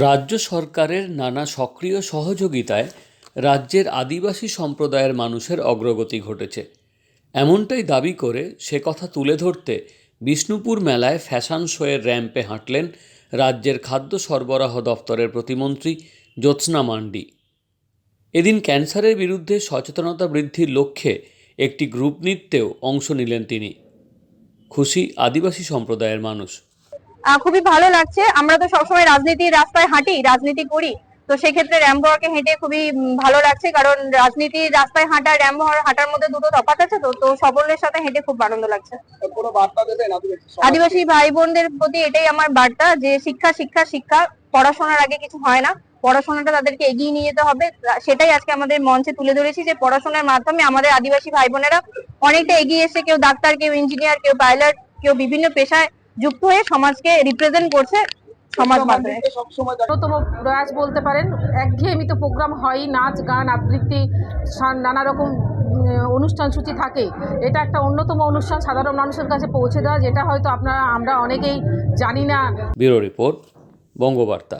রাজ্য সরকারের নানা সক্রিয় সহযোগিতায় রাজ্যের আদিবাসী সম্প্রদায়ের মানুষের অগ্রগতি ঘটেছে। এমনটাই দাবি করে সে কথা তুলে ধরতে বিষ্ণুপুর মেলায় ফ্যাশন শোয়ের র্যাম্পে হাঁটলেন রাজ্যের খাদ্য সরবরাহ দপ্তরের প্রতিমন্ত্রী জ্যোৎস্না মান্ডি। এদিন ক্যান্সারের বিরুদ্ধে সচেতনতা বৃদ্ধির লক্ষ্যে একটি গ্রুপ নৃত্যেও অংশ নিলেন তিনি। খুশি আদিবাসী সম্প্রদায়ের মানুষ। খুবই ভালো লাগছে। আমরা তো সবসময় রাজনীতির রাস্তায় হাঁটি রাজনীতি করি। তো সেক্ষেত্রে র্যাম্প হেঁটে খুবই ভালো লাগছে। কারণ রাজনীতির রাস্তায় হাঁটা র্যাম্প হাঁটার মধ্যে দুটো তফাৎ আছে তো তো সকলের সাথে হেঁটে খুব আনন্দ লাগছে। আদিবাসী ভাই বোনদের প্রতি এটাই আমার বার্তা যে শিক্ষা শিক্ষা শিক্ষা। পড়াশোনার আগে কিছু হয় না। পড়াশোনাটা তাদেরকে এগিয়ে নিয়ে যেতে হবে। সেটাই আজকে আমাদের মঞ্চে তুলে ধরেছি যে পড়াশোনার মাধ্যমে আমাদের আদিবাসী ভাই বোনেরা অনেকটা এগিয়ে এসে কেউ ডাক্তার কেউ ইঞ্জিনিয়ার কেউ পাইলট কেউ বিভিন্ন পেশায় যুক্ত হয়ে সমাজকে রিপ্রেজেন্ট করছে সমাজ মাধ্যমে। অন্যতম প্রয়াস বলতে পারেন একঘেয়েমি তো প্রোগ্রাম হয়ই নাচ গান আবৃত্তি নানা রকম অনুষ্ঠান সূচি থাকে। এটা একটা অন্যতম অনুষ্ঠান সাধারণ মানুষের কাছে পৌঁছে দেওয়া যেটা হয়তো আপনারা আমরা অনেকেই জানি না। Bureau report Bangabarta.